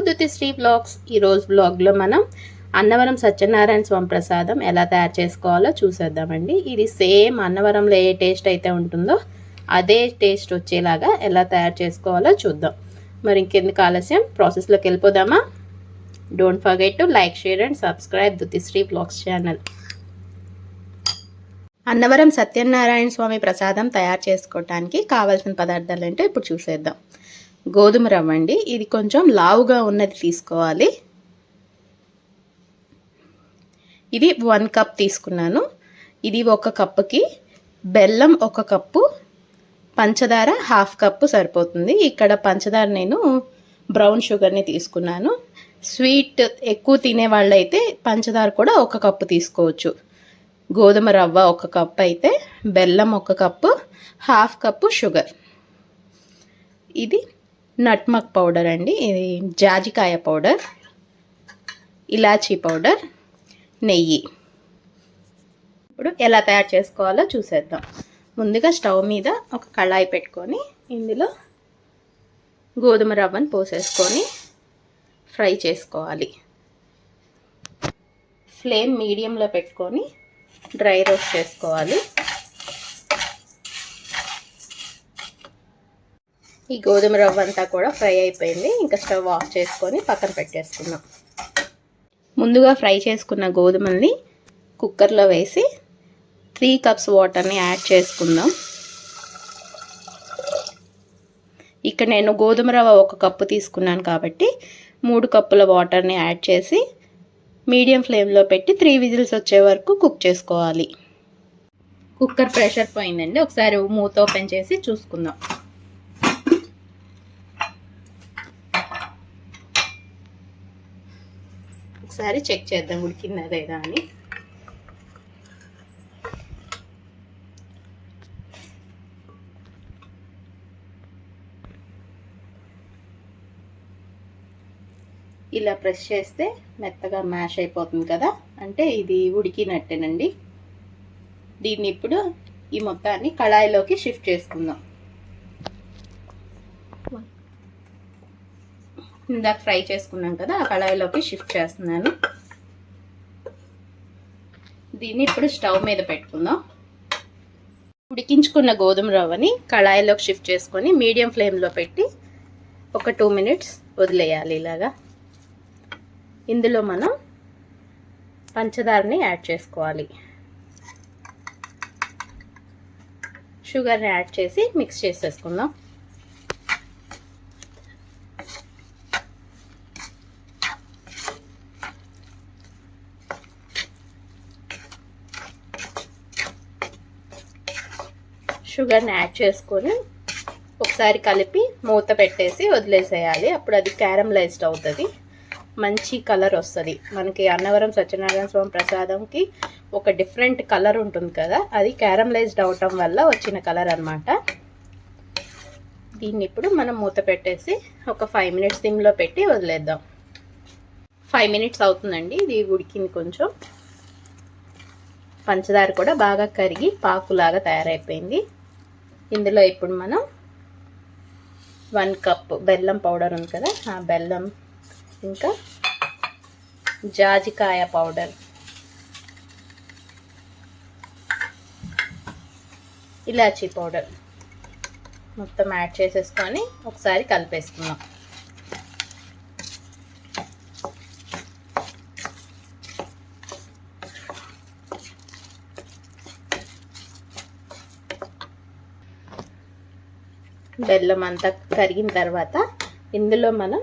Welcome back Dutishri blogs ఈరోజు బ్లాగ్లో మనం అన్నవరం సత్యనారాయణ స్వామి ప్రసాదం ఎలా తయారు చేసుకోవాలో చూసేద్దామండి. ఇది సేమ్ అన్నవరంలో ఏ టేస్ట్ అయితే ఉంటుందో అదే టేస్ట్ వచ్చేలాగా ఎలా తయారు చేసుకోవాలో చూద్దాం. మరి ఇంకెందుకు ఆలస్యం? ప్రాసెస్లోకి వెళ్ళిపోదామా? Don't forget to like share and subscribe Dutishri blogs channel. Annavaram Satyanarayana Swami prasadam తయారు చేసుకోవటానికి కావాల్సిన పదార్థాలు ఏంటో ఇప్పుడు చూసేద్దాం. గోధుమ రవ్వ అండి. ఇది కొంచెం లావుగా ఉన్నది తీసుకోవాలి. ఇది వన్ కప్ తీసుకున్నాను. ఇది ఒక కప్పుకి బెల్లం ఒక కప్పు పంచదార హాఫ్ కప్పు సరిపోతుంది. ఇక్కడ పంచదార నేను బ్రౌన్ షుగర్ని తీసుకున్నాను. స్వీట్ ఎక్కువ తినే వాళ్ళైతే పంచదార కూడా ఒక కప్పు తీసుకోవచ్చు. గోధుమ రవ్వ ఒక కప్ అయితే బెల్లం ఒక కప్పు హాఫ్ కప్పు షుగర్. ఇది నట్మక్ పౌడర్ అండి. ఇది జాజికాయ పౌడర్ ఇలాచీ పౌడర్ నెయ్యి. ఇప్పుడు ఎలా తయారు చేసుకోవాలో చూసేద్దాం. ముందుగా స్టవ్ మీద ఒక కళాయి పెట్టుకొని ఇందులో గోధుమ రవ్వను పోసేసుకొని ఫ్రై చేసుకోవాలి. ఫ్లేమ్ మీడియంలో పెట్టుకొని డ్రై రోస్ట్ చేసుకోవాలి. ఈ గోధుమ రవ్వ అంతా కూడా ఫ్రై అయిపోయింది. ఇంకా స్టవ్ ఆఫ్ చేసుకొని పక్కన పెట్టేసుకుందాం. ముందుగా ఫ్రై చేసుకున్న గోధుమల్ని కుక్కర్లో వేసి త్రీ కప్స్ వాటర్ని యాడ్ చేసుకుందాం. ఇక్కడ నేను గోధుమ రవ్వ ఒక కప్పు తీసుకున్నాను కాబట్టి మూడు కప్పుల వాటర్ని యాడ్ చేసి మీడియం ఫ్లేమ్లో పెట్టి త్రీ విజిల్స్ వచ్చే వరకు కుక్ చేసుకోవాలి. కుక్కర్ ప్రెషర్ పోయిందండి. ఒకసారి మూత ఓపెన్ చేసి చూసుకుందాం. ఒకసారి చెక్ చేద్దాం ఉడికిందా లేదా అని ఇలా ప్రెస్ చేస్తే మెత్తగా మ్యాష్ అయిపోతుంది కదా? అంటే ఇది ఉడికినట్టేనండి. దీన్ని ఇప్పుడు ఈ మొత్తాన్ని కళాయిలోకి షిఫ్ట్ చేసుకుందాం. ఇందాక ఫ్రై చేసుకున్నాం కదా ఆ కళాయిలోకి షిఫ్ట్ చేస్తున్నాను. దీన్ని ఇప్పుడు స్టవ్ మీద పెట్టుకుందాం. ఉడికించుకున్న గోధుమ రవ్వని కళాయిలోకి షిఫ్ట్ చేసుకొని మీడియం ఫ్లేమ్లో పెట్టి ఒక టూ మినిట్స్ వదిలేయాలి ఇలాగా. ఇందులో మనం పంచదారని యాడ్ చేసుకోవాలి. షుగర్ని యాడ్ చేసి మిక్స్ చేసేసుకుందాం. షుగర్ని యాడ్ చేసుకొని ఒకసారి కలిపి మూత పెట్టేసి వదిలేసేయాలి. అప్పుడు అది క్యారమలైజ్డ్ అవుతుంది. మంచి కలర్ వస్తుంది. మనకి అన్నవరం సత్యనారాయణ స్వామి ప్రసాదంకి ఒక డిఫరెంట్ కలర్ ఉంటుంది కదా అది క్యారమలైజ్డ్ అవటం వల్ల వచ్చిన కలర్ అనమాట దీన్ని ఇప్పుడు మనం మూత పెట్టేసి ఒక ఫైవ్ మినిట్స్ సిమ్లో పెట్టి వదిలేద్దాం. ఫైవ్ మినిట్స్ అవుతుందండి ఇది ఉడికింది కొంచెం. పంచదార కూడా బాగా కరిగి పాకులాగా తయారైపోయింది. ఇందులో ఇప్పుడు మనం వన్ కప్ బెల్లం పౌడర్ ఉంది కదా ఆ బెల్లం ఇంకా జాజికాయ పౌడర్. ఇలాచీ పౌడర్ మొత్తం యాడ్ చేసేసుకొని ఒకసారి కలిపేసుకుందాం. బెల్లం అంతా కరిగిన తర్వాత ఇందులో మనం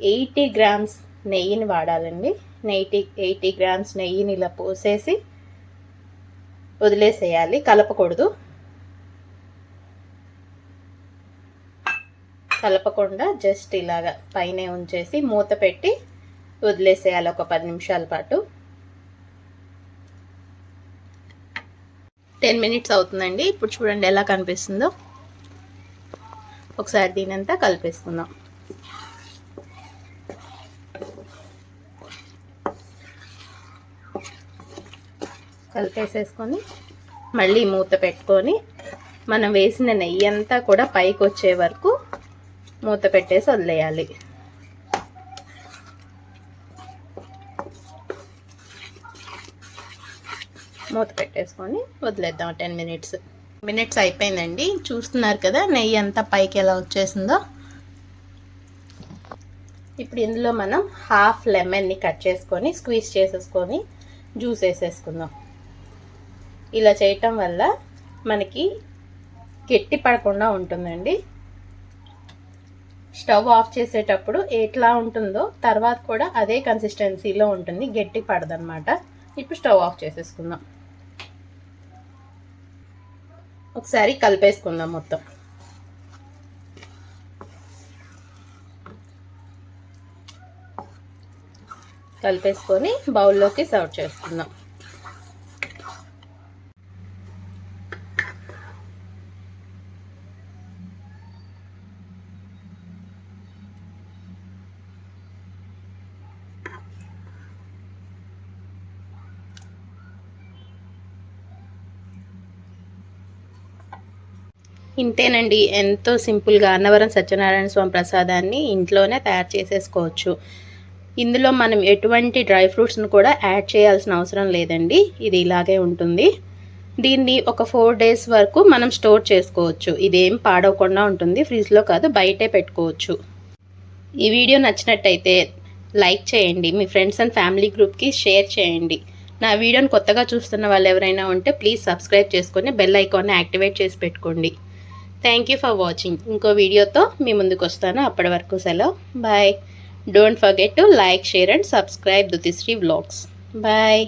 ఎయిటీ గ్రామ్స్ నెయ్యిని వాడాలండి. నెయ్యి ఎయిటీ గ్రామ్స్ నెయ్యిని ఇలా పోసేసి వదిలేసేయాలి. కలపకూడదు. కలపకుండా జస్ట్ ఇలాగా పైన ఉంచేసి మూత పెట్టి వదిలేసేయాలి ఒక పది నిమిషాల పాటు. టెన్ మినిట్స్ అవుతుందండి. ఇప్పుడు చూడండి ఎలా కనిపిస్తుందో. ఒకసారి దీనంతా కలిపేసుకుందాం. కలిపేసేసుకొని మళ్ళీ మూత పెట్టుకొని మనం వేసిన నెయ్యి అంతా కూడా పైకి వచ్చే వరకు మూత పెట్టేసి వదిలేయాలి. మూత పెట్టేసుకొని వదిలేద్దాం. Ten minutes. మినిట్స్ అయిపోయిందండి. చూస్తున్నారు కదా నెయ్యి అంతా పైకి ఎలా వచ్చేసిందో. ఇప్పుడు ఇందులో మనం హాఫ్ లెమన్ని కట్ చేసుకొని స్క్వీజ్ చేసేసుకొని జ్యూస్ వేసేసుకుందాం. ఇలా చేయటం వల్ల మనకి గట్టి పడకుండా ఉంటుందండి. స్టవ్ ఆఫ్ చేసేటప్పుడు ఎట్లా ఉంటుందో తర్వాత కూడా అదే కన్సిస్టెన్సీలో ఉంటుంది గట్టి పడదనమాట. ఇప్పుడు స్టవ్ ఆఫ్ చేసేసుకుందాం. ఒకసారి కలిపేసుకుందాం మొత్తం. కలిపేసుకొని బౌల్లోకి సర్వ్ చేసుకుందాం. ఇంతేనండి. ఎంతో సింపుల్గా అన్నవరం సత్యనారాయణ స్వామి ప్రసాదాన్ని ఇంట్లోనే తయారు చేసేసుకోవచ్చు. ఇందులో మనం ఎటువంటి డ్రై ఫ్రూట్స్ను కూడా యాడ్ చేయాల్సిన అవసరం లేదండి. ఇది ఇలాగే ఉంటుంది. దీన్ని ఒక ఫోర్ డేస్ వరకు మనం స్టోర్ చేసుకోవచ్చు. ఇదేం పాడవకుండా ఉంటుంది. ఫ్రిడ్జ్లో కాదు బయటే పెట్టుకోవచ్చు. ఈ వీడియో నచ్చినట్టయితే లైక్ చేయండి. మీ ఫ్రెండ్స్ అండ్ ఫ్యామిలీ గ్రూప్కి షేర్ చేయండి. నా వీడియోని కొత్తగా చూస్తున్న వాళ్ళు ఎవరైనా ఉంటే ప్లీజ్ సబ్స్క్రైబ్ చేసుకొని బెల్ ఐకాన్ని యాక్టివేట్ చేసి పెట్టుకోండి. థ్యాంక్ యూ ఫర్ వాచింగ్ ఇంకో వీడియోతో మీ ముందుకు వస్తాను. అప్పటి వరకు సెలవు. Bye don't forget to like share and subscribe Dutishri vlogs bye